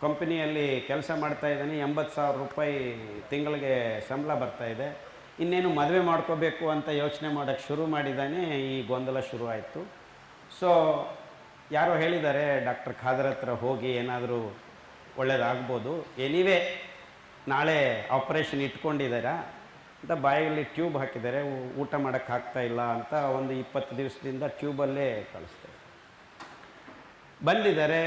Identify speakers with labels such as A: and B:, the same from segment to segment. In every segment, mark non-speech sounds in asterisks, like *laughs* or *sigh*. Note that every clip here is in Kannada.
A: ಕಂಪನಿಯಲ್ಲಿ ಕೆಲಸ ಮಾಡ್ತಾ ಇದ್ದೀನಿ. ಎಂಬತ್ತು ಸಾವಿರ ರೂಪಾಯಿ ತಿಂಗಳಿಗೆ ಸಂಬಳ ಬರ್ತಾ ಇದೆ. ಇನ್ನೇನು ಮದುವೆ ಮಾಡ್ಕೋಬೇಕು ಅಂತ ಯೋಚನೆ ಮಾಡೋಕ್ಕೆ ಶುರು ಮಾಡಿದ್ದಾನೆ ಈ ಗೊಂದಲ ಶುರು ಆಯಿತು. ಸೊ ಯಾರೋ ಹೇಳಿದ್ದಾರೆ, ಡಾಕ್ಟರ್ ಖಾದರ್ ಹತ್ರ ಹೋಗಿ ಏನಾದರೂ ಒಳ್ಳೇದಾಗ್ಬೋದು. ಎನಿವೇ ನಾಳೆ ಆಪ್ರೇಷನ್ ಇಟ್ಕೊಂಡಿದ್ದೀರಾ? ಅಂತ ಬಾಯಲ್ಲಿ ಟ್ಯೂಬ್ ಹಾಕಿದ್ದಾರೆ. ಊಟ ಮಾಡೋಕ್ಕಾಗ್ತಾ ಇಲ್ಲ ಅಂತ ಒಂದು ಇಪ್ಪತ್ತು ದಿವಸದಿಂದ ಟ್ಯೂಬಲ್ಲೇ ಕಳಿಸ್ತಾರೆ. ಬಂದಿದ್ದಾರೆ.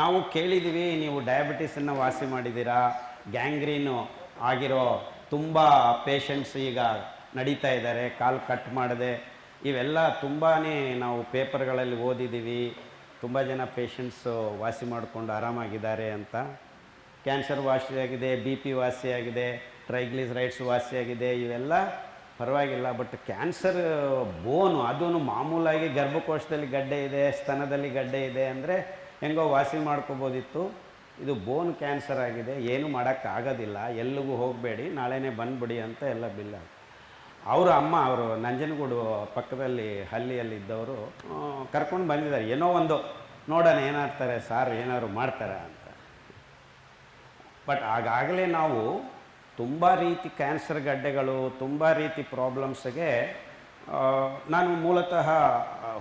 A: ನಾವು ಕೇಳಿದ್ದೀವಿ, ನೀವು ಡಯಾಬಿಟಿಸನ್ನು ವಾಸಿ ಮಾಡಿದ್ದೀರಾ ಗ್ಯಾಂಗ್ರೀನು ಆಗಿರೋ ತುಂಬ ಪೇಷಂಟ್ಸ್ ಈಗ ನಡೀತಾ ಇದ್ದಾರೆ, ಕಾಲು ಕಟ್ ಮಾಡದೆ. ಇವೆಲ್ಲ ತುಂಬಾ ನಾವು ಪೇಪರ್ಗಳಲ್ಲಿ ಓದಿದ್ದೀವಿ, ತುಂಬ ಜನ ಪೇಷಂಟ್ಸು ವಾಸಿ ಮಾಡಿಕೊಂಡು ಆರಾಮಾಗಿದ್ದಾರೆ ಅಂತ. ಕ್ಯಾನ್ಸರ್ ವಾಸಿಯಾಗಿದೆ ಬಿ ಪಿ ವಾಸಿಯಾಗಿದೆ ಟ್ರೈಗ್ಲಿಸರೈಡ್ಸ್ ವಾಸಿಯಾಗಿದೆ, ಇವೆಲ್ಲ ಪರವಾಗಿಲ್ಲ ಬಟ್ ಕ್ಯಾನ್ಸರ್ ಬೋನು ಅದೂ ಮಾಮೂಲಾಗಿ ಗರ್ಭಕೋಶದಲ್ಲಿ ಗಡ್ಡೆ ಇದೆ, ಸ್ತನದಲ್ಲಿ ಗಡ್ಡೆ ಇದೆ ಅಂದರೆ ಹೆಂಗೋ ವಾಸಿ ಮಾಡ್ಕೋಬೋದಿತ್ತು. ಇದು ಬೋನ್ ಕ್ಯಾನ್ಸರ್ ಆಗಿದೆ. ಏನು ಮಾಡೋಕ್ಕಾಗೋದಿಲ್ಲ. ಎಲ್ಲಿಗೂ ಹೋಗಬೇಡಿ. ನಾಳೆನೇ ಬಂದುಬಿಡಿ ಅಂತ ಎಲ್ಲ ಬಿಲ್ಲ ಅವರ ಅಮ್ಮ, ಅವರು ನಂಜನಗೂಡು ಪಕ್ಕದಲ್ಲಿ ಹಳ್ಳಿಯಲ್ಲಿ ಇದ್ದವರು ಕರ್ಕೊಂಡು ಬಂದಿದ್ದಾರೆ. ಏನೋ ಒಂದು, ನೋಡೋಣ ಏನಾಗ್ತಾರೆ, ಸಾರ್ ಏನಾದ್ರು ಮಾಡ್ತಾರೆ ಅಂತ. ಬಟ್ ಆಗಾಗಲೇ ನಾವು ತುಂಬ ರೀತಿ ಕ್ಯಾನ್ಸರ್ ಗಡ್ಡೆಗಳು, ತುಂಬ ರೀತಿ ಪ್ರಾಬ್ಲಮ್ಸ್ಗೆ ನಾನು ಮೂಲತಃ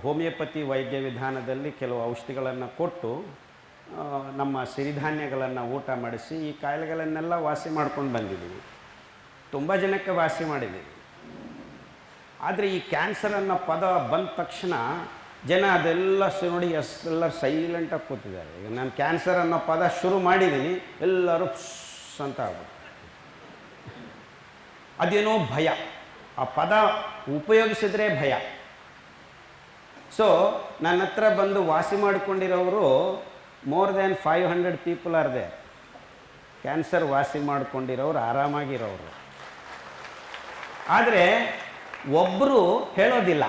A: ಹೋಮಿಯೋಪತಿ ವೈದ್ಯ ವಿಧಾನದಲ್ಲಿ ಕೆಲವು ಔಷಧಿಗಳನ್ನು ಕೊಟ್ಟು ನಮ್ಮ ಸಿರಿಧಾನ್ಯಗಳನ್ನು ಊಟ ಮಾಡಿಸಿ, ಈ ಕಾಯಿಲೆಗಳನ್ನೆಲ್ಲ ವಾಸಿ ಮಾಡ್ಕೊಂಡು ಬಂದಿದ್ದೀವಿ. ತುಂಬ ಜನಕ್ಕೆ ವಾಸಿ ಮಾಡಿದ್ದೀವಿ. ಆದರೆ ಈ ಕ್ಯಾನ್ಸರ್ ಅನ್ನೋ ಪದ ಬಂದ ತಕ್ಷಣ ಜನ ಅದೆಲ್ಲ ನೋಡಿ ಎಲ್ಲ ಸೈಲೆಂಟಾಗಿ ಕೂತಿದ್ದಾರೆ. ಈಗ ನಾನು ಕ್ಯಾನ್ಸರ್ ಅನ್ನೋ ಪದ ಶುರು ಮಾಡಿದ್ದೀನಿ, ಎಲ್ಲರೂ ಅಂತ ಆಗ್ಬಿಟ್ಟು ಅದೇನೋ ಭಯ. ಆ ಪದ ಉಪಯೋಗಿಸಿದ್ರೆ ಭಯ. ಸೊ ನನ್ನ ಹತ್ರ ಬಂದು ವಾಸಿ ಮಾಡಿಕೊಂಡಿರೋರು more than five hundred people are they cancer ವಾಸಿ ಮಾಡ್ಕೊಂಡಿರೋರು ಆರಾಮಾಗಿರೋರು ಆದರೆ ಒಬ್ಬರು ಹೇಳೋದಿಲ್ಲ.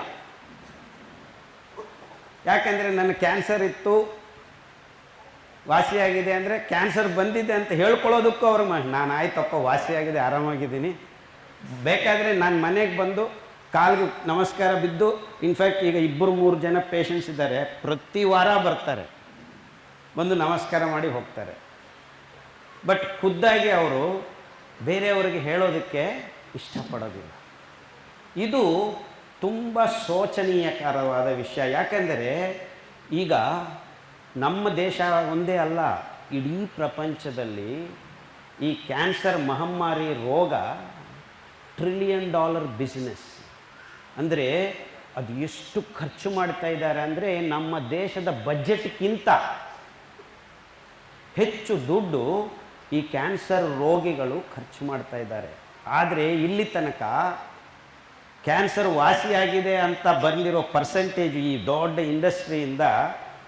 A: ಯಾಕಂದರೆ ನನ್ನ ಕ್ಯಾನ್ಸರ್ ಇತ್ತು. ವಾಸಿಯಾಗಿದೆ ಅಂದರೆ ಕ್ಯಾನ್ಸರ್ ಬಂದಿದೆ ಅಂತ ಹೇಳ್ಕೊಳ್ಳೋದಕ್ಕೂ ಅವ್ರು ನಾನು ಆಯ್ತಪ್ಪ, ವಾಸಿಯಾಗಿದೆ, ಆರಾಮಾಗಿದ್ದೀನಿ. ಬೇಕಾದರೆ ನಾನು ಮನೆಗೆ ಬಂದು ಕಾಲ್ಗೆ ನಮಸ್ಕಾರ ಬಿದ್ದು ಇನ್ಫ್ಯಾಕ್ಟ್ ಈಗ ಇಬ್ಬರು ಮೂರು ಜನ ಪೇಷಂಟ್ಸ್ ಇದ್ದಾರೆ, ಪ್ರತಿ ವಾರ ಬರ್ತಾರೆ. ಬಂದು ನಮಸ್ಕಾರ ಮಾಡಿ ಹೋಗ್ತಾರೆ. ಬಟ್ ಖುದ್ದಾಗಿ ಅವರು ಬೇರೆಯವರಿಗೆ ಹೇಳೋದಕ್ಕೆ ಇಷ್ಟಪಡೋದಿಲ್ಲ. ಇದು ತುಂಬ ಶೋಚನೀಯಕರವಾದ ವಿಷಯ. ಯಾಕೆಂದರೆ ಈಗ ನಮ್ಮ ದೇಶ ಒಂದೇ ಅಲ್ಲ, ಇಡೀ ಪ್ರಪಂಚದಲ್ಲಿ ಈ ಕ್ಯಾನ್ಸರ್ ಮಹಮ್ಮಾರಿ ರೋಗ ಟ್ರಿಲಿಯನ್ ಡಾಲರ್ ಬಿಸ್ನೆಸ್ ಅಂದರೆ ಅದು ಎಷ್ಟು ಖರ್ಚು ಮಾಡ್ತಾ ಇದ್ದಾರೆ ಅಂದರೆ ನಮ್ಮ ದೇಶದ ಬಜೆಟ್ಗಿಂತ ಹೆಚ್ಚು ದುಡ್ಡು ಈ ಕ್ಯಾನ್ಸರ್ ರೋಗಿಗಳು ಖರ್ಚು ಮಾಡ್ತಾ ಇದ್ದಾರೆ. ಆದರೆ ಇಲ್ಲಿ ತನಕ ಕ್ಯಾನ್ಸರ್ ವಾಸಿಯಾಗಿದೆ ಅಂತ ಬಂದಿರೋ ಪರ್ಸೆಂಟೇಜ್ ಈ ದೊಡ್ಡ ಇಂಡಸ್ಟ್ರಿಯಿಂದ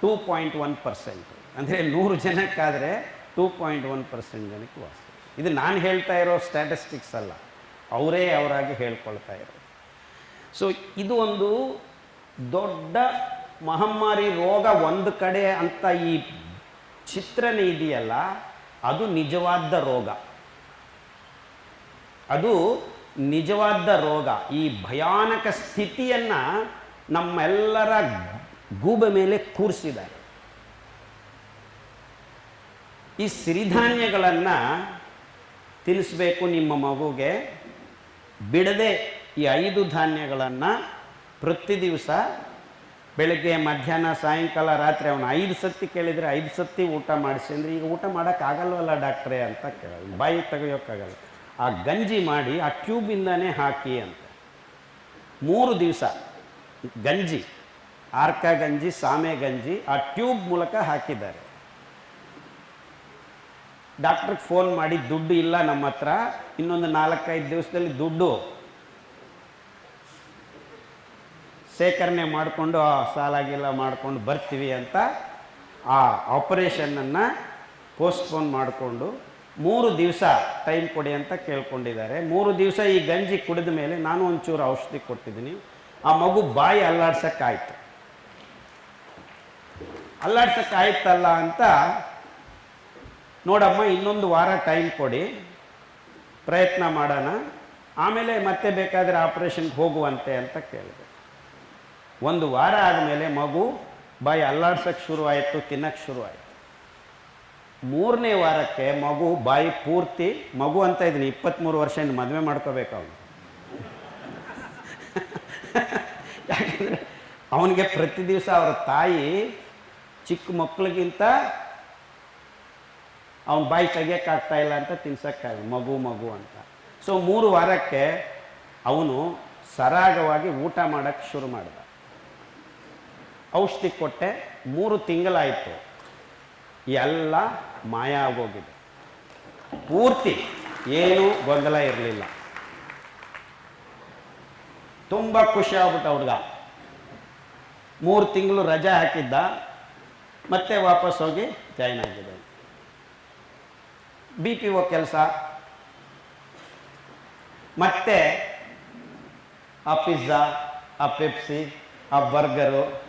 A: ಟೂ ಪಾಯಿಂಟ್ ಒನ್ ಪರ್ಸೆಂಟ್ ಅಂದರೆ ನೂರು ಜನಕ್ಕಾದರೆ ಟೂ ಪಾಯಿಂಟ್ ಒನ್ ಪರ್ಸೆಂಟ್ ಜನಕ್ಕೆ ವಾಸಿ. ಇದು ನಾನು ಹೇಳ್ತಾ ಇರೋ ಸ್ಟ್ಯಾಟಿಸ್ಟಿಕ್ಸ್ ಅಲ್ಲ. ಅವರೇ ಅವರಾಗಿ ಹೇಳ್ಕೊಳ್ತಾ ಇರೋದು. ಸೊ ಇದು ಒಂದು ದೊಡ್ಡ ಮಹಮ್ಮಾರಿ ರೋಗ ಒಂದು ಕಡೆ ಅಂತ ಈ ಚಿತ್ರನೇ ಇದೆಯಲ್ಲ, ಅದು ನಿಜವಾದ ರೋಗ. ಅದು ನಿಜವಾದ ರೋಗ. ಈ ಭಯಾನಕ ಸ್ಥಿತಿಯನ್ನು ನಮ್ಮೆಲ್ಲರ ಗೂಬೆ ಮೇಲೆ ಕೂರಿಸಿದ್ದಾರೆ. ಈ ಸಿರಿಧಾನ್ಯಗಳನ್ನು ತಿನ್ನಿಸ್ಬೇಕು ನಿಮ್ಮ ಮಗುಗೆ. ಬಿಡದೆ ಈ ಐದು ಧಾನ್ಯಗಳನ್ನು ಪ್ರತಿ ದಿವಸ ಬೆಳಗ್ಗೆ, ಮಧ್ಯಾಹ್ನ, ಸಾಯಂಕಾಲ, ರಾತ್ರಿ ಅವನು ಐದು ಸತಿ ಕೇಳಿದರೆ ಐದು ಸತಿ ಊಟ ಮಾಡಿಸಿ. ಅಂದರೆ ಈಗ ಊಟ ಮಾಡೋಕ್ಕಾಗಲ್ವಲ್ಲ ಡಾಕ್ಟ್ರೇ ಅಂತ ಕೇಳ ಬಾಯಿ ತೆಗೆಯೋಕ್ಕಾಗಲ್ಲ. ಆ ಗಂಜಿ ಮಾಡಿ ಆ ಟ್ಯೂಬಿಂದನೇ ಹಾಕಿ ಅಂತ. ಮೂರು ದಿವಸ ಗಂಜಿ, ಆರ್ಕ ಗಂಜಿ, ಸಾಮೆ ಗಂಜಿ ಆ ಟ್ಯೂಬ್ ಮೂಲಕ ಹಾಕಿದ್ದಾರೆ. ಡಾಕ್ಟ್ರಿಗೆ ಫೋನ್ ಮಾಡಿ ದುಡ್ಡು ಇಲ್ಲ ನಮ್ಮ ಹತ್ರ, ಇನ್ನೊಂದು ನಾಲ್ಕೈದು ದಿವಸದಲ್ಲಿ ದುಡ್ಡು ಶೇಖರಣೆ ಮಾಡಿಕೊಂಡು ಸಾಲಾಗಿಲ್ಲ ಮಾಡ್ಕೊಂಡು ಬರ್ತೀವಿ ಅಂತ ಆ ಆಪರೇಷನನ್ನು ಪೋಸ್ಟ್ಪೋನ್ ಮಾಡಿಕೊಂಡು ಮೂರು ದಿವಸ ಟೈಮ್ ಕೊಡಿ ಅಂತ ಕೇಳ್ಕೊಂಡಿದ್ದಾರೆ. ಮೂರು ದಿವಸ ಈ ಗಂಜಿ ಕುಡಿದ ಮೇಲೆ ನಾನು ಒಂಚೂರು ಔಷಧಿ ಕೊಟ್ಟಿದ್ದೀನಿ. ಆ ಮಗು ಬಾಯಿ ಅಲ್ಲಾಡ್ಸೋಕ್ಕಾಯ್ತು. ಅಲ್ಲಾಡ್ಸೋಕ್ಕಾಯ್ತಲ್ಲ ಅಂತ ನೋಡಮ್ಮ, ಇನ್ನೊಂದು ವಾರ ಟೈಮ್ ಕೊಡಿ. ಪ್ರಯತ್ನ ಮಾಡೋಣ. ಆಮೇಲೆ ಮತ್ತೆ ಬೇಕಾದರೆ ಆಪ್ರೇಷನ್ಗೆ ಹೋಗುವಂತೆ ಅಂತ ಕೇಳಿದೆ. ಒಂದು ವಾರ ಆದಮೇಲೆ ಮಗು ಬಾಯಿ ಅಲ್ಲಾಡ್ಸೋಕ್ಕೆ ಶುರುವಾಯಿತು ತಿನ್ನಕ್ಕೆ ಶುರುವಾಯಿತು ಮೂರನೇ ವಾರಕ್ಕೆ ಮಗು ಬಾಯಿ ಪೂರ್ತಿ, ಮಗು ಅಂತ ಇದ್ದೀನಿ ಇಪ್ಪತ್ತ್ಮೂರು ವರ್ಷ ಇನ್ನು ಮದುವೆ ಮಾಡ್ಕೋಬೇಕು ಅವನು. *laughs* ಯಾಕಂದರೆ ಅವನಿಗೆ ಪ್ರತಿ ದಿವಸ ಅವರ ತಾಯಿ ಚಿಕ್ಕ ಮಕ್ಕಳಿಗಿಂತ ಅವನ ಬಾಯಿ ತೆಗಿಯೋಕ್ಕಾಗ್ತಾ ಇಲ್ಲ ಅಂತ ತಿನ್ಸೋಕ್ಕಾಗ ಮಗು ಮಗು ಅಂತ. ಸೊ ಮೂರು ವಾರಕ್ಕೆ ಅವನು ಸರಾಗವಾಗಿ ಊಟ ಮಾಡೋಕ್ಕೆ ಶುರು ಮಾಡಿದ. ಔಷಧಿ ಕೊಟ್ಟೆ, ಮೂರು ತಿಂಗಳಾಯಿತು. ಎಲ್ಲ ಮಾಯ ಆಗೋಗಿದೆ. ಪೂರ್ತಿ ಏನೂ ಗೊಂದಲ ಇರಲಿಲ್ಲ. ತುಂಬ ಖುಷಿ ಆಗ್ಬಿಟ್ಟ ಹುಡುಗ. ಮೂರು ತಿಂಗಳು ರಜೆ ಹಾಕಿದ್ದ, ಮತ್ತೆ ವಾಪಸ್ ಹೋಗಿ ಜಾಯ್ನ್ ಆಗಿದೆ ಬಿ ಪಿ ಒ ಕೆಲಸ. ಮತ್ತೆ ಆ ಪಿಜ್ಜಾ, ಆ ಪೆಪ್ಸಿ, ಆ ಬರ್ಗರು,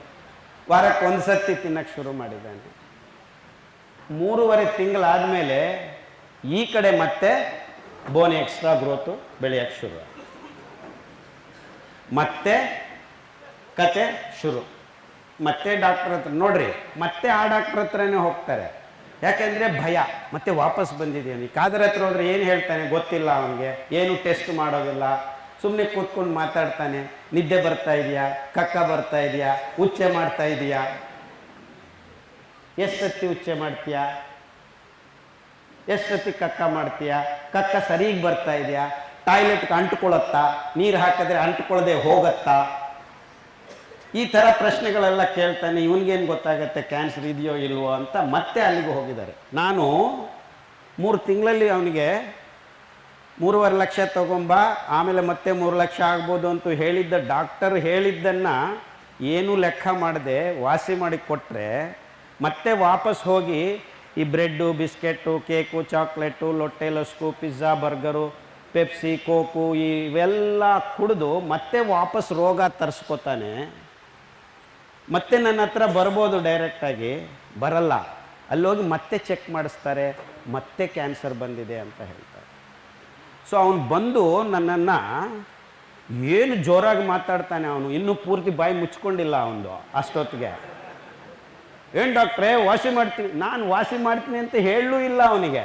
A: ವಾರಕ್ಕೆ ಒಂದು ಸರ್ತಿ ತಿನ್ನಕ್ಕೆ ಶುರು ಮಾಡಿದ್ದಾನೆ. ಮೂರುವರೆ ತಿಂಗಳಾದಮೇಲೆ ಈ ಕಡೆ ಮತ್ತೆ ಬೋನ್ ಎಕ್ಸ್ಟ್ರಾ ಗ್ರೋತು ಬೆಳೆಯೋಕ್ಕೆ ಶುರು. ಮತ್ತೆ ಕತೆ ಶುರು. ಮತ್ತೆ ಡಾಕ್ಟರ್ ಹತ್ರ, ನೋಡ್ರಿ, ಮತ್ತೆ ಆ ಡಾಕ್ಟರ್ ಹತ್ರನೇ ಹೋಗ್ತಾರೆ. ಯಾಕೆಂದ್ರೆ ಭಯ, ಮತ್ತೆ ವಾಪಸ್ ಬಂದಿದ್ದೀನಿ ಕಾದರ ಹತ್ರ ಹೋದ್ರೆ ಏನು ಹೇಳ್ತಾನೆ? ಗೊತ್ತಿಲ್ಲ ಅವನಿಗೆ. ಏನು ಟೆಸ್ಟ್ ಮಾಡೋದಿಲ್ಲ. ಸುಮ್ಮನೆ ಕೂತ್ಕೊಂಡು ಮಾತಾಡ್ತಾನೆ. ನಿದ್ದೆ ಬರ್ತಾ ಇದೆಯಾ? ಕಕ್ಕ ಬರ್ತಾ ಇದೆಯಾ? ಉಚ್ಚೆ ಮಾಡ್ತಾ ಇದೆಯಾ? ಎಷ್ಟು ಉಚ್ಚೆ ಮಾಡ್ತೀಯಾ? ಎಷ್ಟು ಕಕ್ಕ ಮಾಡ್ತೀಯಾ? ಕಕ್ಕ ಸರಿಗೆ ಬರ್ತಾ ಇದೆಯಾ? ಟಾಯ್ಲೆಟ್ಗೆ ಅಂಟ್ಕೊಳತ್ತಾ ನೀರು ಹಾಕಿದ್ರೆ ಅಂಟ್ಕೊಳ್ಳದೆ ಹೋಗತ್ತಾ? ಈ ಥರ ಪ್ರಶ್ನೆಗಳೆಲ್ಲ ಕೇಳ್ತಾನೆ, ಇವನಿಗೇನು ಗೊತ್ತಾಗತ್ತೆ ಕ್ಯಾನ್ಸರ್ ಇದೆಯೋ ಇಲ್ವೋ ಅಂತ ಮತ್ತೆ ಅಲ್ಲಿಗೆ ಹೋಗಿದ್ದಾರೆ. ನಾನು ಮೂರು ತಿಂಗಳಲ್ಲಿ ಅವನಿಗೆ ಮೂರುವರೆ ಲಕ್ಷ ತಗೊಂಬ, ಆಮೇಲೆ ಮತ್ತೆ ಮೂರು ಲಕ್ಷ ಆಗ್ಬೋದು ಅಂತ ಹೇಳಿದ್ದ ಡಾಕ್ಟರ್ ಹೇಳಿದ್ದನ್ನು ಏನೂ ಲೆಕ್ಕ ಮಾಡದೆ, ವಾಸಿ ಮಾಡಿ ಕೊಟ್ಟರೆ ಮತ್ತೆ ವಾಪಸ್ ಹೋಗಿ ಈ ಬ್ರೆಡ್ಡು, ಬಿಸ್ಕೆಟ್ಟು, ಕೇಕು, ಚಾಕ್ಲೇಟು, ಲೊಟ್ಟೆ, ಲಸ್ಕು, ಪಿಜ್ಜಾ, ಬರ್ಗರು, ಪೆಪ್ಸಿ, ಕೋಕು, ಇವೆಲ್ಲ ಕುಡಿದು ಮತ್ತೆ ವಾಪಸ್ ರೋಗ ತರಿಸ್ಕೊತಾನೆ. ಮತ್ತೆ ನನ್ನ ಹತ್ರ ಬರ್ಬೋದು ಡೈರೆಕ್ಟಾಗಿ ಬರಲ್ಲ. ಅಲ್ಲೋಗಿ ಮತ್ತೆ ಚೆಕ್ ಮಾಡಿಸ್ತಾರೆ, ಮತ್ತೆ ಕ್ಯಾನ್ಸರ್ ಬಂದಿದೆ ಅಂತ ಹೇಳ್ತಾರೆ. ಸೊ ಅವನು ಬಂದು ನನ್ನನ್ನು ಏನು ಜೋರಾಗಿ ಮಾತಾಡ್ತಾನೆ ಅವನು, ಇನ್ನೂ ಪೂರ್ತಿ ಬಾಯಿ ಮುಚ್ಕೊಂಡಿಲ್ಲ ಅವನು ಅಷ್ಟೊತ್ತಿಗೆ. ಏನು ಡಾಕ್ಟ್ರೇ ವಾಸಿ ಮಾಡ್ತೀನಿ, ನಾನು ವಾಸಿ ಮಾಡ್ತೀನಿ ಅಂತ ಹೇಳಲೂ ಇಲ್ಲ ಅವನಿಗೆ.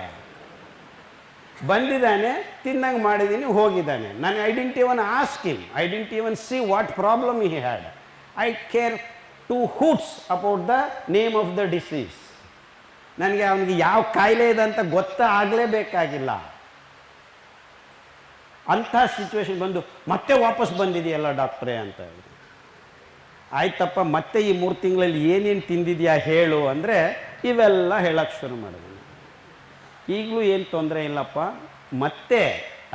A: ಬಂದಿದ್ದಾನೆ, ತಿನ್ನಂಗೆ ಮಾಡಿದ್ದೀನಿ ಹೋಗಿದ್ದಾನೆ. ನಾನು I didn't one ask one I didn't even see what problem he had I care two hoots about the name of the disease. ನನಗೆ ಅವನಿಗೆ ಯಾವ ಕಾಯಿಲೆ ಇದೆ ಅಂತ ಗೊತ್ತಾಗಲೇಬೇಕಾಗಿಲ್ಲ ಅಂಥ ಸಿಚುವೇಶನ್ ಬಂದು ಮತ್ತೆ ವಾಪಸ್ ಬಂದಿದೆಯಲ್ಲ ಡಾಕ್ಟ್ರೇ ಅಂತ ಆಯ್ತಪ್ಪ, ಮತ್ತೆ ಈ ಮೂರು ತಿಂಗಳಲ್ಲಿ ಏನೇನು ತಿಂದಿದೆಯಾ ಹೇಳು ಅಂದರೆ ಇವೆಲ್ಲ ಹೇಳಕ್ಕೆ ಶುರು ಮಾಡಿದೆ ಈಗಲೂ ಏನು ತೊಂದರೆ ಇಲ್ಲಪ್ಪ, ಮತ್ತೆ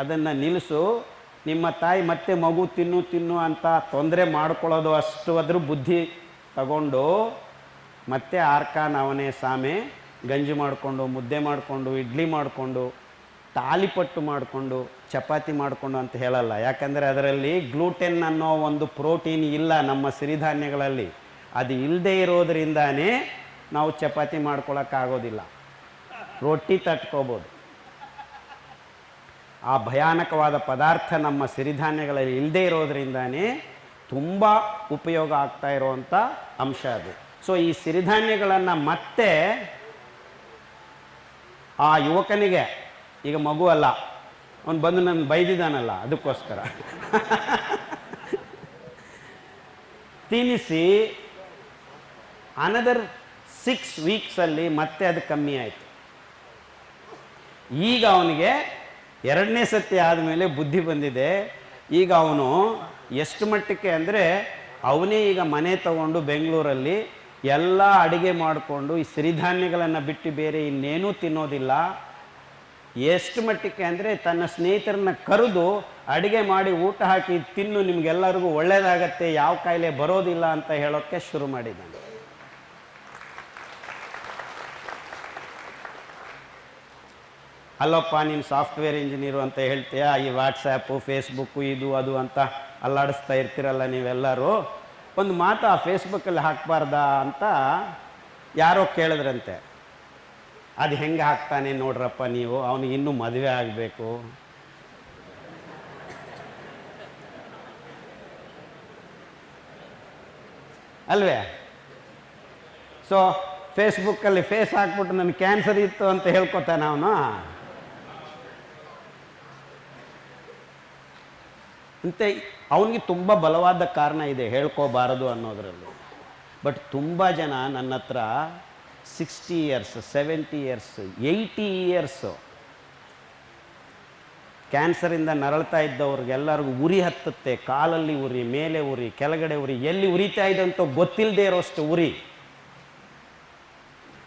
A: ಅದನ್ನು ನಿಲ್ಲಿಸು ನಿಮ್ಮ ತಾಯಿ ಮತ್ತೆ ಮಗು ತಿನ್ನು ತಿನ್ನು ಅಂತ ತೊಂದರೆ ಮಾಡ್ಕೊಳ್ಳೋದು ಅಷ್ಟು ಅದ್ರ ಬುದ್ಧಿ ತಗೊಂಡು ಮತ್ತೆ ಆರ್ಕ ನವನೆ ಸಾಮೆ ಗಂಜಿ ಮಾಡಿಕೊಂಡು, ಮುದ್ದೆ ಮಾಡಿಕೊಂಡು, ಇಡ್ಲಿ ಮಾಡಿಕೊಂಡು ತಾಲಿಪಟ್ಟು ಮಾಡಿಕೊಂಡು, ಚಪಾತಿ ಮಾಡಿಕೊಂಡು ಅಂತ ಹೇಳಲ್ಲ. ಯಾಕಂದರೆ ಅದರಲ್ಲಿ ಗ್ಲೂಟೆನ್ ಅನ್ನೋ ಒಂದು ಪ್ರೋಟೀನ್ ಇಲ್ಲ ನಮ್ಮ ಸಿರಿಧಾನ್ಯಗಳಲ್ಲಿ. ಅದು ಇಲ್ಲದೆ ಇರೋದರಿಂದಾನೇ ನಾವು ಚಪಾತಿ ಮಾಡ್ಕೊಳಕ್ಕಾಗೋದಿಲ್ಲ. ರೊಟ್ಟಿ ತಟ್ಕೋಬೋದು. ಆ ಭಯಾನಕವಾದ ಪದಾರ್ಥ ನಮ್ಮ ಸಿರಿಧಾನ್ಯಗಳಲ್ಲಿ ಇಲ್ಲದೆ ಇರೋದ್ರಿಂದಾನೇ ತುಂಬ ಉಪಯೋಗ ಆಗ್ತಾ ಇರುವಂಥ ಅಂಶ ಅದು. ಸೊ ಈ ಸಿರಿಧಾನ್ಯಗಳನ್ನು ಮತ್ತೆ ಆ ಯುವಕನಿಗೆ, ಈಗ ಮಗು ಅಲ್ಲ, ಅವನು ಬಂದು ನನ್ನ ಬೈದಿದ್ದಾನಲ್ಲ ಅದಕ್ಕೋಸ್ಕರ. *laughs* ತಿನ್ನಿಸಿ ಅನದರ್ ಸಿಕ್ಸ್ ವೀಕ್ಸಲ್ಲಿ ಮತ್ತೆ ಅದು ಕಮ್ಮಿ ಆಯಿತು. ಈಗ ಅವನಿಗೆ ಎರಡನೇ ಸತಿ ಆದಮೇಲೆ ಬುದ್ಧಿ ಬಂದಿದೆ. ಈಗ ಅವನು ಎಷ್ಟು ಮಟ್ಟಕ್ಕೆ ಅಂದರೆ ಅವನೇ ಈಗ ಮನೆ ತಗೊಂಡು ಬೆಂಗಳೂರಲ್ಲಿ ಎಲ್ಲ ಅಡುಗೆ ಮಾಡಿಕೊಂಡು ಈ ಸಿರಿಧಾನ್ಯಗಳನ್ನು ಬಿಟ್ಟು ಬೇರೆ ಇನ್ನೇನೂ ತಿನ್ನೋದಿಲ್ಲ. ಎಷ್ಟು ಮಟ್ಟಕ್ಕೆ ಅಂದರೆ ತನ್ನ ಸ್ನೇಹಿತರನ್ನ ಕರೆದು ಅಡುಗೆ ಮಾಡಿ ಊಟ ಹಾಕಿ ತಿನ್ನು, ನಿಮಗೆಲ್ಲರಿಗೂ ಒಳ್ಳೆಯದಾಗತ್ತೆ ಯಾವ ಕಾಯಿಲೆ ಬರೋದಿಲ್ಲ ಅಂತ ಹೇಳೋಕ್ಕೆ ಶುರು ಮಾಡಿದ್ದಾನೆ. ಅಲ್ಲಪ್ಪ, ನೀನು ಸಾಫ್ಟ್ವೇರ್ ಇಂಜಿನಿಯರು ಅಂತ ಹೇಳ್ತೀಯಾ? ಈ ವಾಟ್ಸಪ್ಪು ಫೇಸ್ಬುಕ್ಕು ಇದು, ಅದು ಅಂತ. ಅಲ್ಲಾಡಿಸ್ತಾ ಇರ್ತೀರಲ್ಲ ನೀವೆಲ್ಲರೂ. ಒಂದು ಮಾತು ಆ ಫೇಸ್ಬುಕ್ಕಲ್ಲಿ ಹಾಕಬಾರ್ದಾ ಅಂತ ಯಾರೋ ಕೇಳಿದ್ರಂತೆ. ಅದು ಹೆಂಗೆ ಹಾಕ್ತಾನೆ ನೋಡ್ರಪ್ಪ ನೀವು? ಅವನಿಗೆ ಇನ್ನೂ ಮದುವೆ ಆಗಬೇಕು. ಅಲ್ವೇ? ಸೊ ಫೇಸ್ಬುಕ್ಕಲ್ಲಿ ಫೇಸ್ ಹಾಕ್ಬಿಟ್ಟು ನನಗೆ ಕ್ಯಾನ್ಸರ್ ಇತ್ತು ಅಂತ ಹೇಳ್ಕೊತಾನೆ ಅವನು? ಅಂತೆ, ಅವನಿಗೆ ತುಂಬ ಬಲವಾದ ಕಾರಣ ಇದೆ, ಹೇಳ್ಕೋಬಾರದು ಅನ್ನೋದರಲ್ಲಿ. ಬಟ್ ತುಂಬ ಜನ ನನ್ನ ಹತ್ರ sixty years seventy years eighty years ಕ್ಯಾನ್ಸರಿಂದ ನರಳ್ತಾ ಇದ್ದವ್ರಿಗೆಲ್ಲರಿಗೂ ಉರಿ ಹತ್ತುತ್ತೆ, ಕಾಲಲ್ಲಿ ಉರಿ, ಮೇಲೆ ಉರಿ, ಕೆಳಗಡೆ ಉರಿ, ಎಲ್ಲಿ ಉರಿತಾ ಇದೆ ಅಂತ ಗೊತ್ತಿಲ್ಲದೆ ಇರೋಷ್ಟು ಉರಿ.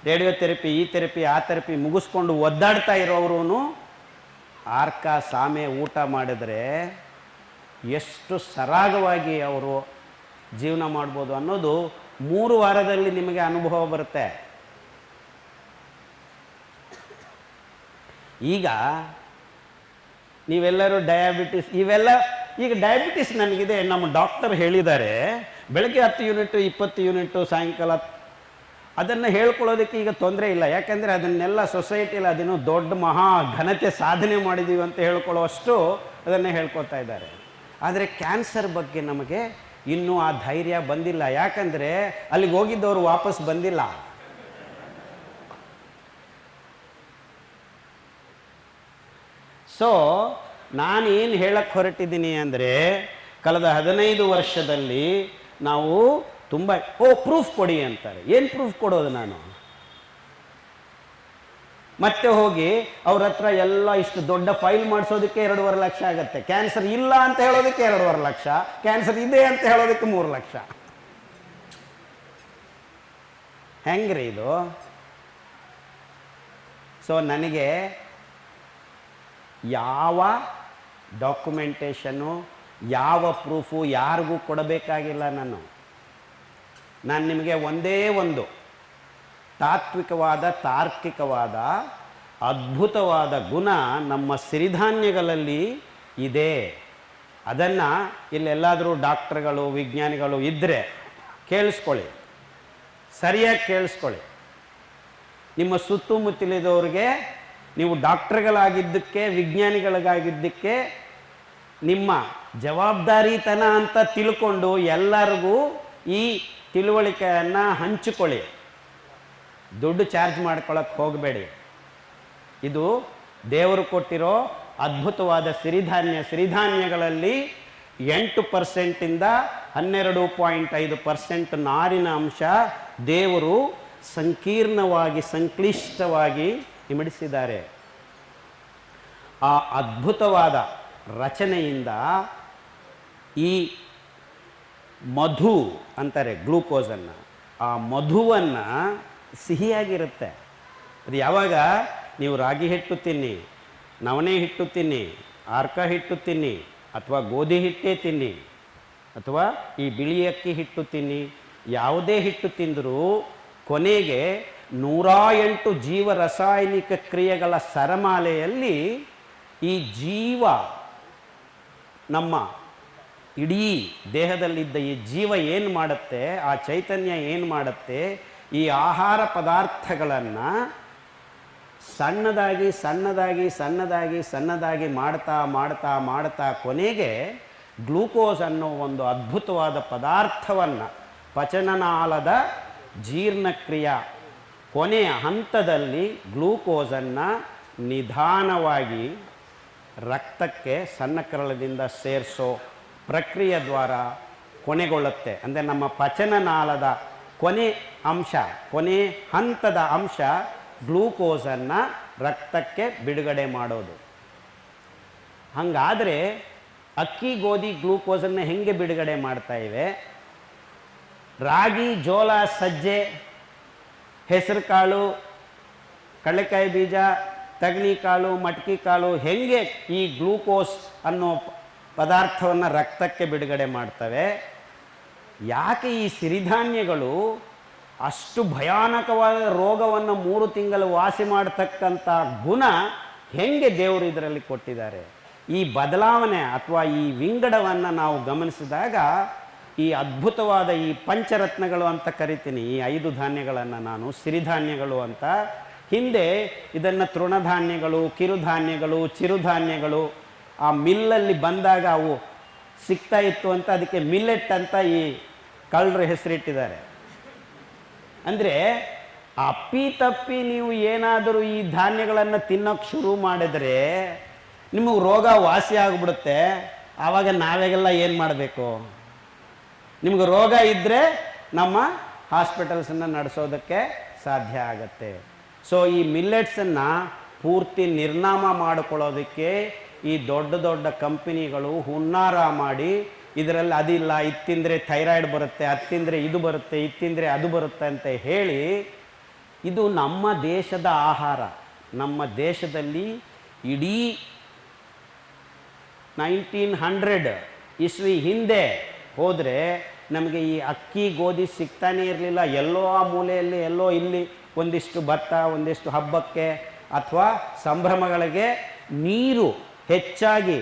A: ರೇಡಿಯೋ ಥೆರಪಿ, ಈ ಥೆರಪಿ, ಆ ಥೆರಪಿ ಮುಗಿಸ್ಕೊಂಡು ಒದ್ದಾಡ್ತಾ ಇರೋವ್ರೂ ಆರ್ಕ, ಸಾಮೆ ಊಟ ಮಾಡಿದ್ರೆ ಎಷ್ಟು ಸರಾಗವಾಗಿ ಅವರು ಜೀವನ ಮಾಡ್ಬೋದು ಅನ್ನೋದು ಮೂರು ವಾರದಲ್ಲಿ ನಿಮಗೆ ಅನುಭವ ಬರುತ್ತೆ. ಈಗ ನೀವೆಲ್ಲರೂ ಡಯಾಬಿಟಿಸ್, ಇವೆಲ್ಲ, ಈಗ ಡಯಾಬಿಟಿಸ್ ನನಗಿದೆ ನಮ್ಮ ಡಾಕ್ಟರ್ ಹೇಳಿದ್ದಾರೆ, ಬೆಳಗ್ಗೆ ಹತ್ತು ಯೂನಿಟ್ಟು ಇಪ್ಪತ್ತು ಯೂನಿಟ್ಟು ಸಾಯಂಕಾಲ ಅದನ್ನು ಹೇಳ್ಕೊಳ್ಳೋದಕ್ಕೆ ಈಗ ತೊಂದರೆ ಇಲ್ಲ. ಯಾಕೆಂದರೆ ಅದನ್ನೆಲ್ಲ ಸೊಸೈಟಿಯಲ್ಲಿ ಅದನ್ನು ದೊಡ್ಡ ಮಹಾ ಘನತೆ ಸಾಧನೆ ಮಾಡಿದ್ದೀವಿ ಅಂತ ಹೇಳ್ಕೊಳ್ಳೋಷ್ಟು ಅದನ್ನು ಹೇಳ್ಕೊಳ್ತಾ ಇದ್ದಾರೆ. ಆದರೆ ಕ್ಯಾನ್ಸರ್ ಬಗ್ಗೆ ನಮಗೆ ಇನ್ನೂ ಆ ಧೈರ್ಯ ಬಂದಿಲ್ಲ. ಯಾಕಂದರೆ ಅಲ್ಲಿಗೆ ಹೋಗಿದ್ದವರು ವಾಪಸ್ ಬಂದಿಲ್ಲ. ಸೊ ನಾನು ಏನು ಹೇಳಕ್ಕೆ ಹೊರಟಿದ್ದೀನಿ ಅಂದರೆ ಕಳೆದ ಹದಿನೈದು ವರ್ಷದಲ್ಲಿ ನಾವು ತುಂಬ, ಓ ಪ್ರೂಫ್ ಕೊಡಿ ಅಂತಾರೆ. ಏನು ಪ್ರೂಫ್ ಕೊಡೋದು ನಾನು? ಮತ್ತೆ ಹೋಗಿ ಅವ್ರ ಹತ್ರ ಎಲ್ಲ ಇಷ್ಟು ದೊಡ್ಡ ಫೈಲ್ ಮಾಡಿಸೋದಕ್ಕೆ ಎರಡೂವರೆ ಲಕ್ಷ ಆಗುತ್ತೆ. ಕ್ಯಾನ್ಸರ್ ಇಲ್ಲ ಅಂತ ಹೇಳೋದಕ್ಕೆ ಎರಡೂವರೆ ಲಕ್ಷ, ಕ್ಯಾನ್ಸರ್ ಇದೆ ಅಂತ ಹೇಳೋದಕ್ಕೆ ಮೂರು ಲಕ್ಷ. ಹೆಂಗ್ರಿ ಇದು? ಸೊ ನನಗೆ ಯಾವ ಡಾಕ್ಯುಮೆಂಟೇಷನ್ನು ಯಾವ ಪ್ರೂಫು ಯಾರಿಗೂ ಕೊಡಬೇಕಾಗಿಲ್ಲ ನಾನು. ನಾನು ನಿಮಗೆ ಒಂದೇ ಒಂದು. ತಾತ್ವಿಕವಾದ, ತಾರ್ಕಿಕವಾದ, ಅದ್ಭುತವಾದ ಗುಣ ನಮ್ಮ ಸಿರಿಧಾನ್ಯಗಳಲ್ಲಿ ಇದೆ. ಅದನ್ನು ಇಲ್ಲೆಲ್ಲಾದರೂ ಡಾಕ್ಟ್ರುಗಳು, ವಿಜ್ಞಾನಿಗಳು ಇದ್ದರೆ ಕೇಳಿಸ್ಕೊಳ್ಳಿ. ಸರಿಯಾಗಿ ಕೇಳಿಸ್ಕೊಳ್ಳಿ. ನಿಮ್ಮ ಸುತ್ತಮುತ್ತಲಿದವ್ರಿಗೆ, ನೀವು ಡಾಕ್ಟ್ರುಗಳಾಗಿದ್ದಕ್ಕೆ ವಿಜ್ಞಾನಿಗಳಿಗಾಗಿದ್ದಕ್ಕೆ ನಿಮ್ಮ ಜವಾಬ್ದಾರಿತನ ಅಂತ ತಿಳ್ಕೊಂಡು ಎಲ್ಲರಿಗೂ ಈ ತಿಳುವಳಿಕೆಯನ್ನು ಹಂಚಿಕೊಳ್ಳಿ. ದುಡ್ಡು ಚಾರ್ಜ್ ಮಾಡ್ಕೊಳಕ್ಕೆ ಹೋಗಬೇಡಿ. ಇದು ದೇವರು ಕೊಟ್ಟಿರೋ ಅದ್ಭುತವಾದ ಸಿರಿಧಾನ್ಯ ಸಿರಿಧಾನ್ಯಗಳಲ್ಲಿ ಎಂಟು ಪರ್ಸೆಂಟಿಂದ ಹನ್ನೆರಡು ಪಾಯಿಂಟ್ ಐದು ಪರ್ಸೆಂಟ್ ನಾರಿನ ಅಂಶ ದೇವರು ಸಂಕೀರ್ಣವಾಗಿ, ಸಂಕ್ಲಿಷ್ಟವಾಗಿ ಇಮಿಡಿಸಿದ್ದಾರೆ ಆ ಅದ್ಭುತವಾದ ರಚನೆಯಿಂದ ಈ ಮಧು ಅಂತಾರೆ ಗ್ಲೂಕೋಸನ್ನು, ಆ ಮಧುವನ್ನು ಸಿಹಿಯಾಗಿರುತ್ತೆ. ಅದು ಯಾವಾಗ? ನೀವು ರಾಗಿ ಹಿಟ್ಟು ತಿನ್ನಿ, ನವಣೆ ಹಿಟ್ಟು ತಿನ್ನಿ, ಆರ್ಕ ಹಿಟ್ಟು ತಿನ್ನಿ, ಅಥವಾ ಗೋಧಿ ಹಿಟ್ಟೇ ತಿನ್ನಿ, ಅಥವಾ ಈ ಬಿಳಿ ಅಕ್ಕಿ ಹಿಟ್ಟು ತಿನ್ನಿ, ಯಾವುದೇ ಹಿಟ್ಟು ತಿಂದರೂ ಕೊನೆಗೆ ನೂರ ಎಂಟು ಜೀವ ರಾಸಾಯನಿಕ ಕ್ರಿಯೆಗಳ ಸರಮಾಲೆಯಲ್ಲಿ ಈ ಜೀವ ನಮ್ಮ ಇಡೀ ದೇಹದಲ್ಲಿದ್ದ ಈ ಜೀವ ಏನು ಮಾಡುತ್ತೆ, ಆ ಚೈತನ್ಯ ಏನು ಮಾಡುತ್ತೆ ಈ ಆಹಾರ ಪದಾರ್ಥಗಳನ್ನು ಸಣ್ಣದಾಗಿ ಸಣ್ಣದಾಗಿ ಸಣ್ಣದಾಗಿ ಸಣ್ಣದಾಗಿ ಮಾಡ್ತಾ ಮಾಡ್ತಾ ಮಾಡ್ತಾ ಕೊನೆಗೆ ಗ್ಲೂಕೋಸ್ ಅನ್ನೋ ಒಂದು ಅದ್ಭುತವಾದ ಪದಾರ್ಥವನ್ನು ಪಚನನಾಳದ ಜೀರ್ಣಕ್ರಿಯ ಕೊನೆಯ ಹಂತದಲ್ಲಿ ಗ್ಲೂಕೋಸನ್ನು ನಿಧಾನವಾಗಿ ರಕ್ತಕ್ಕೆ ಸಣ್ಣ ಕರಳದಿಂದ ಸೇರಿಸೋ ಪ್ರಕ್ರಿಯೆ ದ್ವಾರ ಕೊನೆಗೊಳ್ಳುತ್ತೆ. ಅಂದರೆ ನಮ್ಮ ಪಚನನಾಳದ ಕೊನೆ ಅಂಶ, ಕೊನೆ ಹಂತದ ಅಂಶ ಗ್ಲೂಕೋಸನ್ನು ರಕ್ತಕ್ಕೆ ಬಿಡುಗಡೆ ಮಾಡೋದು. ಹಾಗಾದರೆ ಅಕ್ಕಿ, ಗೋಧಿ, ಗ್ಲೂಕೋಸನ್ನು ಹೆಂಗೆ ಬಿಡುಗಡೆ ಮಾಡ್ತಾ ಇವೆ? ರಾಗಿ, ಜೋಳ, ಸಜ್ಜೆ, ಹೆಸರು ಕಾಳು, ಕಡಲೆಕಾಯಿ ಬೀಜ ತಗಣಿ ಕಾಳು, ಮಟ್ಕಿ ಕಾಳು ಹೆಂಗೆ ಈ ಗ್ಲೂಕೋಸ್ ಅನ್ನೋ ಪದಾರ್ಥವನ್ನು ರಕ್ತಕ್ಕೆ ಬಿಡುಗಡೆ ಮಾಡ್ತವೆ? ಯಾಕೆ ಈ ಸಿರಿಧಾನ್ಯಗಳು ಅಷ್ಟು ಭಯಾನಕವಾದ ರೋಗವನ್ನು ಮೂರು ತಿಂಗಳು ವಾಸಿ ಮಾಡತಕ್ಕಂಥ ಗುಣ ಹೆಂಗೆ ದೇವರು ಇದರಲ್ಲಿ ಕೊಟ್ಟಿದ್ದಾರೆ? ಈ ಬದಲಾವಣೆ ಅಥವಾ ಈ ವಿಂಗಡವನ್ನು ನಾವು ಗಮನಿಸಿದಾಗ ಈ ಅದ್ಭುತವಾದ ಈ ಪಂಚರತ್ನಗಳು ಅಂತ ಕರಿತೀನಿ, ಈ ಐದು ಧಾನ್ಯಗಳನ್ನು ನಾನು, ಸಿರಿಧಾನ್ಯಗಳು ಅಂತ. ಹಿಂದೆ ಇದನ್ನು ತೃಣಧಾನ್ಯಗಳು, ಕಿರುಧಾನ್ಯಗಳು, ಚಿರುಧಾನ್ಯಗಳು, ಆ ಮಿಲ್ಲಲ್ಲಿ ಬಂದಾಗ ಅವು ಸಿಗ್ತಾ ಇತ್ತು ಅಂತ ಅದಕ್ಕೆ ಮಿಲ್ಲೆಟ್ ಅಂತ ಈ ಕಳ್ಳರು ಹೆಸರಿಟ್ಟಿದ್ದಾರೆ. ಅಂದರೆ ಅಪ್ಪಿ ತಪ್ಪಿ ನೀವು ಏನಾದರೂ ಈ ಧಾನ್ಯಗಳನ್ನು ತಿನ್ನೋಕ್ಕೆ ಶುರು ಮಾಡಿದರೆ ನಿಮಗೆ ರೋಗ ವಾಸಿ ಆಗಿಬಿಡುತ್ತೆ. ಆವಾಗ ನಾವೆಲ್ಲ ಏನು ಮಾಡಬೇಕು? ನಿಮಗೆ ರೋಗ ಇದ್ದರೆ ನಮ್ಮ ಹಾಸ್ಪಿಟಲ್ಸನ್ನು ನಡೆಸೋದಕ್ಕೆ ಸಾಧ್ಯ ಆಗತ್ತೆ. ಸೊ ಈ ಮಿಲ್ಲೆಟ್ಸನ್ನು ಪೂರ್ತಿ ನಿರ್ನಾಮ ಮಾಡಿಕೊಳ್ಳೋದಕ್ಕೆ ಈ ದೊಡ್ಡ ದೊಡ್ಡ ಕಂಪನಿಗಳು ಹುನ್ನಾರ ಮಾಡಿ ಇದರಲ್ಲಿ ಅದಿಲ್ಲ ಇತ್ತಿಂದರೆ ತಿಂದರೆ ಥೈರಾಯ್ಡ್ ಬರುತ್ತೆ ಅತ್ತಿಂದರೆ ತಿಂದರೆ ಇದು ಬರುತ್ತೆ ಇತ್ತಿಂದರೆ ತಿಂದರೆ ಅದು ಬರುತ್ತೆ ಅಂತ ಹೇಳಿ ಇದು ನಮ್ಮ ದೇಶದ ಆಹಾರ. ನಮ್ಮ ದೇಶದಲ್ಲಿ ಇಡೀ ನೈನ್ಟೀನ್ ಹಂಡ್ರೆಡ್ ಇಸ್ವಿ ಹಿಂದೆ ಹೋದರೆ ನಮಗೆ ಈ ಅಕ್ಕಿ, ಗೋಧಿ ಸಿಗ್ತಾನೇ ಇರಲಿಲ್ಲ. ಎಲ್ಲೋ ಆ ಮೂಲೆಯಲ್ಲಿ, ಎಲ್ಲೋ ಇಲ್ಲಿ ಒಂದಿಷ್ಟು ಭತ್ತ, ಒಂದಿಷ್ಟು ಹಬ್ಬಕ್ಕೆ ಅಥವಾ ಸಂಭ್ರಮಗಳಿಗೆ ನೀರು ಹೆಚ್ಚಾಗಿ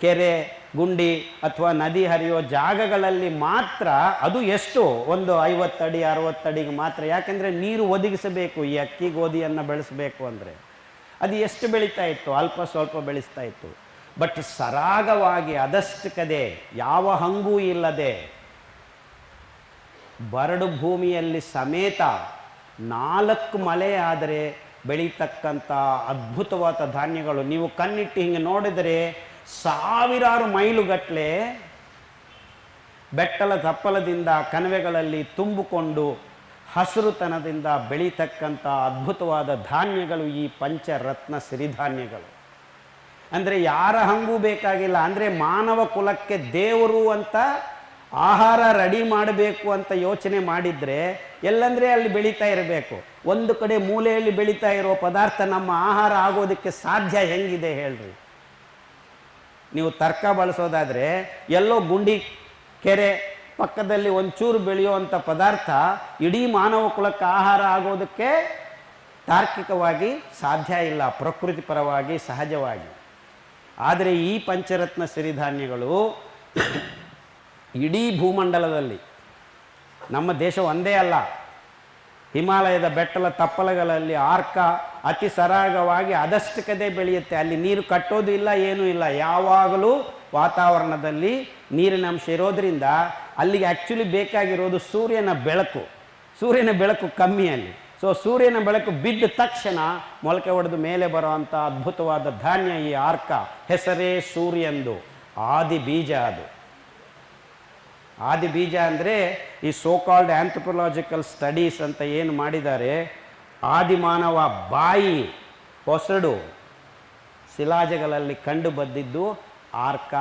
A: ಕೆರೆ, ಗುಂಡಿ ಅಥವಾ ನದಿ ಹರಿಯೋ ಜಾಗಗಳಲ್ಲಿ ಮಾತ್ರ ಅದು ಎಷ್ಟು? ಒಂದು ಐವತ್ತಡಿ ಅರವತ್ತಡಿಗೆ ಮಾತ್ರ. ಯಾಕೆಂದರೆ ನೀರು ಒದಗಿಸಬೇಕು, ಈ ಅಕ್ಕಿ ಗೋಧಿಯನ್ನು ಬೆಳೆಸಬೇಕು ಅಂದರೆ. ಅದು ಎಷ್ಟು ಬೆಳೀತಾ ಇತ್ತು? ಅಲ್ಪ ಸ್ವಲ್ಪ ಬೆಳೆಸ್ತಾ ಇತ್ತು. ಬಟ್ ಸರಾಗವಾಗಿ ಅದಷ್ಟಕ್ಕದೆ ಯಾವ ಹಂಗೂ ಇಲ್ಲದೆ, ಬರಡು ಭೂಮಿಯಲ್ಲಿ ಸಮೇತ ನಾಲ್ಕು ಮಳೆ ಆದರೆ ಬೆಳೀತಕ್ಕಂಥ ಅದ್ಭುತವಾದ ಧಾನ್ಯಗಳು. ನೀವು ಕಣ್ಣಿಟ್ಟು ಹಿಂಗೆ ನೋಡಿದರೆ ಸಾವಿರಾರು ಮೈಲುಗಟ್ಟಲೆ ಬೆಟ್ಟಲ ತಪ್ಪಲದಿಂದ ಕಣಿವೆಗಳಲ್ಲಿ ತುಂಬಿಕೊಂಡು ಹಸಿರುತನದಿಂದ ಬೆಳೀತಕ್ಕಂಥ ಅದ್ಭುತವಾದ ಧಾನ್ಯಗಳು ಈ ಪಂಚರತ್ನ ಸಿರಿಧಾನ್ಯಗಳು. ಅಂದರೆ ಯಾರ ಹಂಗೂ ಬೇಕಾಗಿಲ್ಲ. ಅಂದರೆ ಮಾನವ ಕುಲಕ್ಕೆ ದೇವರು ಅಂತ ಆಹಾರ ರೆಡಿ ಮಾಡಬೇಕು ಅಂತ ಯೋಚನೆ ಮಾಡಿದರೆ ಎಲ್ಲಂದರೆ ಅಲ್ಲಿ ಬೆಳೀತಾ ಇರಬೇಕು. ಒಂದು ಕಡೆ ಮೂಲೆಯಲ್ಲಿ ಬೆಳೀತಾ ಇರೋ ಪದಾರ್ಥ ನಮ್ಮ ಆಹಾರ ಆಗೋದಕ್ಕೆ ಸಾಧ್ಯ ಹೆಂಗಿದೆ ಹೇಳ್ರಿ. ನೀವು ತರ್ಕ ಬಳಸೋದಾದರೆ ಎಲ್ಲೋ ಗುಂಡಿ, ಕೆರೆ ಪಕ್ಕದಲ್ಲಿ ಒಂಚೂರು ಬೆಳೆಯುವಂಥ ಪದಾರ್ಥ ಇಡೀ ಮಾನವ ಕುಲಕ್ಕೆ ಆಹಾರ ಆಗೋದಕ್ಕೆ ತಾರ್ಕಿಕವಾಗಿ ಸಾಧ್ಯ ಇಲ್ಲ, ಪ್ರಕೃತಿ ಪರವಾಗಿ ಸಹಜವಾಗಿ. ಆದರೆ ಈ ಪಂಚರತ್ನ ಸಿರಿಧಾನ್ಯಗಳು ಇಡೀ ಭೂಮಂಡಲದಲ್ಲಿ ನಮ್ಮ ದೇಶ ಒಂದೇ ಅಲ್ಲ ಹಿಮಾಲಯದ ಬೆಟ್ಟಲ ತಪ್ಪಲಗಳಲ್ಲಿ ಆರ್ಕ ಅತಿ ಸರಾಗವಾಗಿ ಅದಷ್ಟಕ್ಕದೇ ಬೆಳೆಯುತ್ತೆ. ಅಲ್ಲಿ ನೀರು ಕಟ್ಟೋದು ಇಲ್ಲ, ಏನೂ ಇಲ್ಲ. ಯಾವಾಗಲೂ ವಾತಾವರಣದಲ್ಲಿ ನೀರಿನ ಅಂಶ ಇರೋದ್ರಿಂದ ಅಲ್ಲಿಗೆ ಆ್ಯಕ್ಚುಲಿ ಬೇಕಾಗಿರೋದು ಸೂರ್ಯನ ಬೆಳಕು ಸೂರ್ಯನ ಬೆಳಕು ಕಮ್ಮಿ ಅಲ್ಲಿ ಸೊ ಸೂರ್ಯನ ಬೆಳಕು ಬಿದ್ದ ತಕ್ಷಣ ಮೊಳಕೆ ಹೊಡೆದು ಮೇಲೆ ಬರುವಂಥ ಅದ್ಭುತವಾದ ಧಾನ್ಯ ಈ ಆರ್ಕ, ಹೆಸರೇ ಸೂರ್ಯಂದು ಆದಿ ಬೀಜ ಅದು. ಆದಿ ಬೀಜ ಅಂದರೆ ಈ ಸೋಕಾಲ್ಡ್ ಆ್ಯಂಥ್ರೋಪೊಲಾಜಿಕಲ್ ಸ್ಟಡೀಸ್ ಅಂತ ಏನು ಮಾಡಿದ್ದಾರೆ, ಆದಿಮಾನವ ಬಾಯಿ ಹೊಸಡು ಶಿಲಾಜಗಳಲ್ಲಿ ಕಂಡು ಬಂದಿದ್ದು ಆರ್ಕ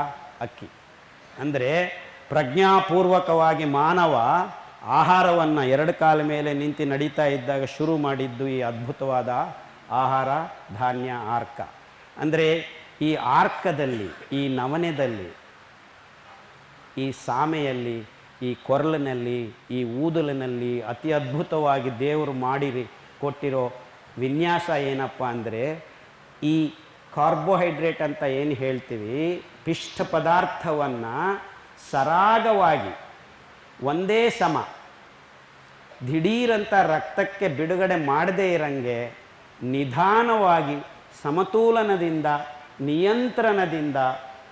A: ಅಕ್ಕಿ. ಅಂದರೆ ಪ್ರಜ್ಞಾಪೂರ್ವಕವಾಗಿ ಮಾನವ ಆಹಾರವನ್ನು ಎರಡು ಕಾಲ ಮೇಲೆ ನಿಂತು ನಡೀತಾ ಇದ್ದಾಗ ಶುರು ಮಾಡಿದ್ದು ಈ ಅದ್ಭುತವಾದ ಆಹಾರ ಧಾನ್ಯ ಆರ್ಕ. ಅಂದರೆ ಈ ಆರ್ಕದಲ್ಲಿ, ಈ ನವನೆದಲ್ಲಿ ಈ ಸಾಮೆಯಲ್ಲಿ, ಈ ಕೊರಲಿನಲ್ಲಿ ಈ ಊದಲಿನಲ್ಲಿ ಅತಿ ಅದ್ಭುತವಾಗಿ ದೇವರು ಮಾಡಿರಿ, ಕೊಟ್ಟಿರೋ ವಿನ್ಯಾಸ ಏನಪ್ಪ ಅಂದರೆ, ಈ ಕಾರ್ಬೋಹೈಡ್ರೇಟ್ ಅಂತ ಏನು ಹೇಳ್ತೀವಿ ಪಿಷ್ಟ ಪದಾರ್ಥವನ್ನು ಸರಾಗವಾಗಿ ಒಂದೇ ಸಮ ದಿಢೀರಂಥ ರಕ್ತಕ್ಕೆ ಬಿಡುಗಡೆ ಮಾಡದೇ ಇರಂಗೆ ನಿಧಾನವಾಗಿ ಸಮತೋಲನದಿಂದ, ನಿಯಂತ್ರಣದಿಂದ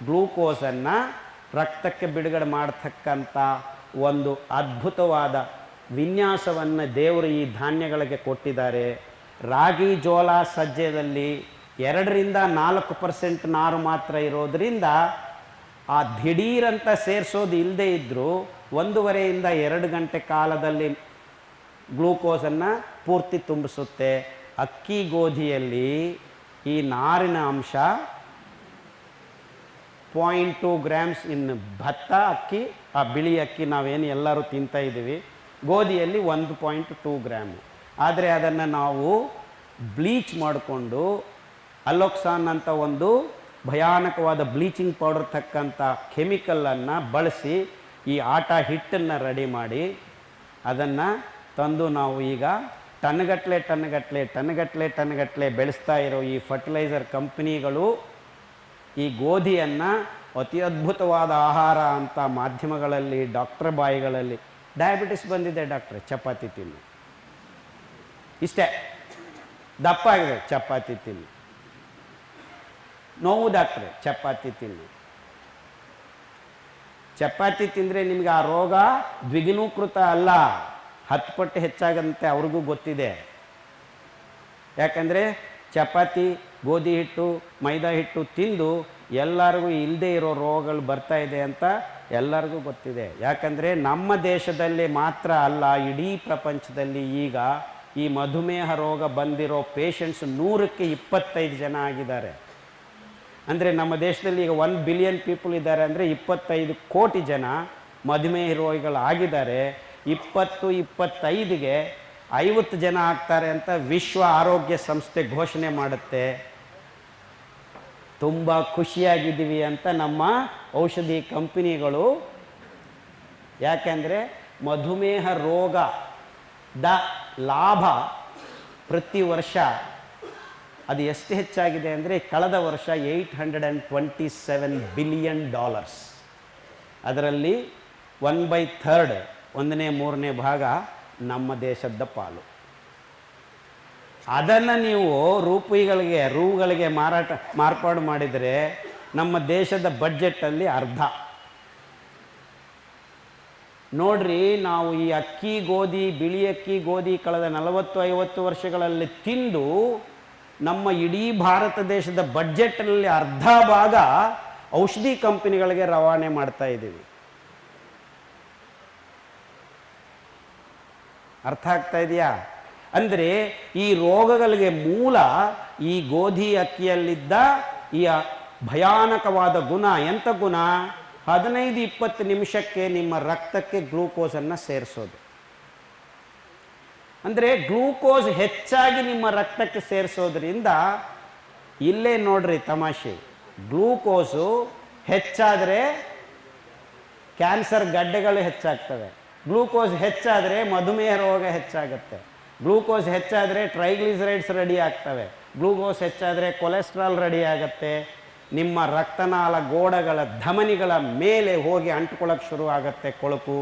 A: ಗ್ಲೂಕೋಸನ್ನು ರಕ್ತಕ್ಕೆ ಬಿಡುಗಡೆ ಮಾಡತಕ್ಕಂಥ ಒಂದು ಅದ್ಭುತವಾದ ವಿನ್ಯಾಸವನ್ನು ದೇವರು ಈ ಧಾನ್ಯಗಳಿಗೆ ಕೊಟ್ಟಿದ್ದಾರೆ. ರಾಗಿ ಜೋಳ ಸಜ್ಜೆಯಲ್ಲಿ ಎರಡರಿಂದ ನಾಲ್ಕು ಪರ್ಸೆಂಟ್ ನಾರು ಮಾತ್ರ ಇರೋದರಿಂದ ಆ ದಿಢೀರಂತ ಸೇರಿಸೋದು ಇಲ್ಲದೇ ಇದ್ದರೂ ಒಂದೂವರೆಯಿಂದ ಎರಡು ಗಂಟೆ ಕಾಲದಲ್ಲಿ ಗ್ಲೂಕೋಸನ್ನು ಪೂರ್ತಿ ತುಂಬಿಸುತ್ತೆ. ಅಕ್ಕಿ ಗೋಧಿಯಲ್ಲಿ ಈ ನಾರಿನ ಅಂಶ ಪಾಯಿಂಟ್ ಟು ಗ್ರಾಮ್ಸ್ ಇನ್ ಭತ್ತ ಅಕ್ಕಿ, ಆ ಬಿಳಿ ಅಕ್ಕಿ ನಾವೇನು ಎಲ್ಲರೂ ತಿಂತಾ ಇದ್ದೀವಿ. ಗೋಧಿಯಲ್ಲಿ ಒಂದು ಪಾಯಿಂಟ್ ಟೂ ಗ್ರಾಮು. ಆದರೆ ಅದನ್ನು ನಾವು ಬ್ಲೀಚ್ ಮಾಡಿಕೊಂಡು ಅಲೋಕ್ಸಾನ್ ಅಂತ ಒಂದು ಭಯಾನಕವಾದ ಬ್ಲೀಚಿಂಗ್ ಪೌಡರ್ ತಕ್ಕಂಥ ಕೆಮಿಕಲನ್ನು ಬಳಸಿ ಈ ಆಟ ಹಿಟ್ಟನ್ನು ರೆಡಿ ಮಾಡಿ ಅದನ್ನು ತಂದು ನಾವು ಈಗ ಟನ್ಗಟ್ಲೆ ಟನ್ಗಟ್ಲೆ ಟನ್ಗಟ್ಲೆ ಟನ್ಗಟ್ಲೆ ಬೆಳೆಸ್ತಾ ಇರೋ ಈ ಫರ್ಟಿಲೈಸರ್ ಕಂಪ್ನಿಗಳು ಈ ಗೋಧಿಯನ್ನು ಅತಿ ಅದ್ಭುತವಾದ ಆಹಾರ ಅಂತ ಮಾಧ್ಯಮಗಳಲ್ಲಿ, ಡಾಕ್ಟರ್ ಬಾಯಿಗಳಲ್ಲಿ, ಡಯಾಬಿಟಿಸ್ ಬಂದಿದೆ ಡಾಕ್ಟ್ರೆ, ಚಪಾತಿ ತಿನ್ನು. ಇಷ್ಟೇ. ದಪ್ಪ ಆಗಿದೆ, ಚಪಾತಿ ತಿನ್ನು. ನೋವು ಡಾಕ್ಟ್ರೆ, ಚಪಾತಿ ತಿನ್ನು. ಚಪಾತಿ ತಿಂದರೆ ನಿಮಗೆ ಆ ರೋಗ ದ್ವಿಗುಣೀಕೃತ ಅಲ್ಲ. ಹತ್ತು ಪಟ್ಟು ಹೆಚ್ಚಾಗಂತೆ ಅವ್ರಿಗೂ ಗೊತ್ತಿದೆ. ಯಾಕಂದರೆ ಚಪಾತಿ ಗೋಧಿ ಹಿಟ್ಟು, ಮೈದಾ ಹಿಟ್ಟು ತಿಂದು ಎಲ್ಲರಿಗೂ ಇಲ್ಲದೆ ಇರೋ ರೋಗಗಳು ಬರ್ತಾ ಇದೆ ಅಂತ ಎಲ್ಲರಿಗೂ ಗೊತ್ತಿದೆ. ಯಾಕಂದರೆ ನಮ್ಮ ದೇಶದಲ್ಲಿ ಮಾತ್ರ ಅಲ್ಲ, ಇಡೀ ಪ್ರಪಂಚದಲ್ಲಿ ಈಗ ಈ ಮಧುಮೇಹ ರೋಗ ಬಂದಿರೋ ಪೇಷಂಟ್ಸ್ ನೂರಕ್ಕೆ ಇಪ್ಪತ್ತೈದು ಜನ ಆಗಿದ್ದಾರೆ. ಅಂದರೆ ನಮ್ಮ ದೇಶದಲ್ಲಿ ಈಗ ಒನ್ ಬಿಲಿಯನ್ ಪೀಪಲ್ ಇದ್ದಾರೆ ಅಂದರೆ ಇಪ್ಪತ್ತೈದು ಕೋಟಿ ಜನ ಮಧುಮೇಹ ರೋಗಿಗಳು ಆಗಿದ್ದಾರೆ ಇಪ್ಪತ್ತು, ಇಪ್ಪತ್ತೈದಿಗೆ ಐವತ್ತು ಜನ ಆಗ್ತಾರೆ ಅಂತ ವಿಶ್ವ ಆರೋಗ್ಯ ಸಂಸ್ಥೆ ಘೋಷಣೆ ಮಾಡುತ್ತೆ. ತುಂಬ ಖುಷಿಯಾಗಿದ್ದೀವಿ ಅಂತ ನಮ್ಮ ಔಷಧಿ ಕಂಪನಿಗಳು. ಯಾಕೆಂದರೆ ಮಧುಮೇಹ ರೋಗ ದ ಲಾಭ ಪ್ರತಿ ವರ್ಷ ಅದು ಎಷ್ಟು ಹೆಚ್ಚಾಗಿದೆ ಅಂದರೆ ಕಳೆದ ವರ್ಷ eight hundred and twenty seven billion dollars. ಅದರಲ್ಲಿ ಒನ್ ಬೈ ಥರ್ಡ್ ಒಂದನೇ ಮೂರನೇ ಭಾಗ ನಮ್ಮ ದೇಶದ ಪಾಲು. ಅದನ್ನು ನೀವು ರೂಪಾಯಿಗಳಿಗೆ ರೂಗಳಿಗೆ ಮಾರಾಟ, ಮಾರ್ಪಾಡು ಮಾಡಿದರೆ ನಮ್ಮ ದೇಶದ ಬಡ್ಜೆಟಲ್ಲಿ ಅರ್ಧ. ನೋಡ್ರಿ, ನಾವು ಈ ಅಕ್ಕಿ, ಗೋಧಿ, ಬಿಳಿ ಅಕ್ಕಿ, ಗೋಧಿ ಕಳೆದ ನಲವತ್ತು, ಐವತ್ತು ವರ್ಷಗಳಲ್ಲಿ ತಿಂದು ನಮ್ಮ ಇಡೀ ಭಾರತ ದೇಶದ ಬಡ್ಜೆಟ್ನಲ್ಲಿ ಅರ್ಧ ಭಾಗ ಔಷಧಿ ಕಂಪನಿಗಳಿಗೆ ರವಾನೆ ಮಾಡ್ತಾ ಇದ್ದೀವಿ. ಅರ್ಥ ಆಗ್ತಾ ಇದೆಯಾ? ಅಂದರೆ ಈ ರೋಗಗಳಿಗೆ ಮೂಲ ಈ ಗೋಧಿ ಅಕ್ಕಿಯಲ್ಲಿದ್ದ ಈ ಭಯಾನಕವಾದ ಗುಣ ಎಂಥ ಗುಣ? ಹದಿನೈದು ಇಪ್ಪತ್ತು ನಿಮಿಷಕ್ಕೆ ನಿಮ್ಮ ರಕ್ತಕ್ಕೆ ಗ್ಲೂಕೋಸನ್ನು ಸೇರಿಸೋದು. ಅಂದರೆ ಗ್ಲೂಕೋಸ್ ಹೆಚ್ಚಾಗಿ ನಿಮ್ಮ ರಕ್ತಕ್ಕೆ ಸೇರಿಸೋದ್ರಿಂದ ಇಲ್ಲೇ ನೋಡ್ರಿ ತಮಾಷೆ, ಗ್ಲೂಕೋಸು ಹೆಚ್ಚಾದರೆ ಕ್ಯಾನ್ಸರ್ ಗಡ್ಡೆಗಳು ಹೆಚ್ಚಾಗ್ತವೆ. ಗ್ಲೂಕೋಸ್ ಹೆಚ್ಚಾದರೆ ಮಧುಮೇಹ ರೋಗ ಹೆಚ್ಚಾಗುತ್ತೆ. ಗ್ಲೂಕೋಸ್ ಹೆಚ್ಚಾದರೆ ಟ್ರೈಗ್ಲಿಸರೈಡ್ಸ್ ರೆಡಿ ಆಗ್ತವೆ. ಗ್ಲೂಕೋಸ್ ಹೆಚ್ಚಾದರೆ ಕೊಲೆಸ್ಟ್ರಾಲ್ ರೆಡಿ ಆಗುತ್ತೆ. ನಿಮ್ಮ ರಕ್ತನಾಳ ಗೋಡಗಳ ಧಮನಿಗಳ ಮೇಲೆ ಹೋಗಿ ಅಂಟ್ಕೊಳ್ಳೋಕೆ ಶುರು ಆಗುತ್ತೆ ಕೊಳಕು.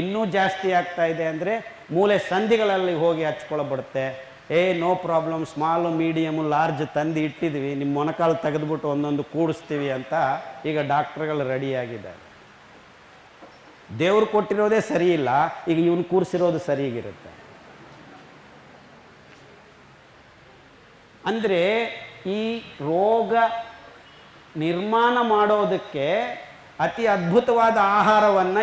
A: ಇನ್ನೂ ಜಾಸ್ತಿ ಆಗ್ತಾ ಇದೆ ಅಂದರೆ ಮೂಲೆ ಸಂಧಿಗಳಲ್ಲಿ ಹೋಗಿ ಹಚ್ಕೊಳ್ಬಿಡುತ್ತೆ. ಏ, no problem, small, medium, large ತಂದು ಇಟ್ಟಿದ್ವಿ. ನಿಮ್ಮ ಮೊಣಕಾಲು ತೆಗೆದುಬಿಟ್ಟು ಒಂದೊಂದು ಕೂಡಿಸ್ತೀವಿ ಅಂತ ಈಗ ಡಾಕ್ಟ್ರುಗಳು ರೆಡಿಯಾಗಿದ್ದಾರೆ ದೇವ್ರು ಕೊಟ್ಟಿರೋದೇ ಸರಿ ಇಲ್ಲ, ಈಗ ಇವನು ಕೂರಿಸಿರೋದು ಸರಿಗಿರುತ್ತೆ. ಅಂದರೆ ಈ ರೋಗ ನಿರ್ಮಾಣ ಮಾಡೋದಕ್ಕೆ ಅತಿ ಅದ್ಭುತವಾದ ಆಹಾರವನ್ನು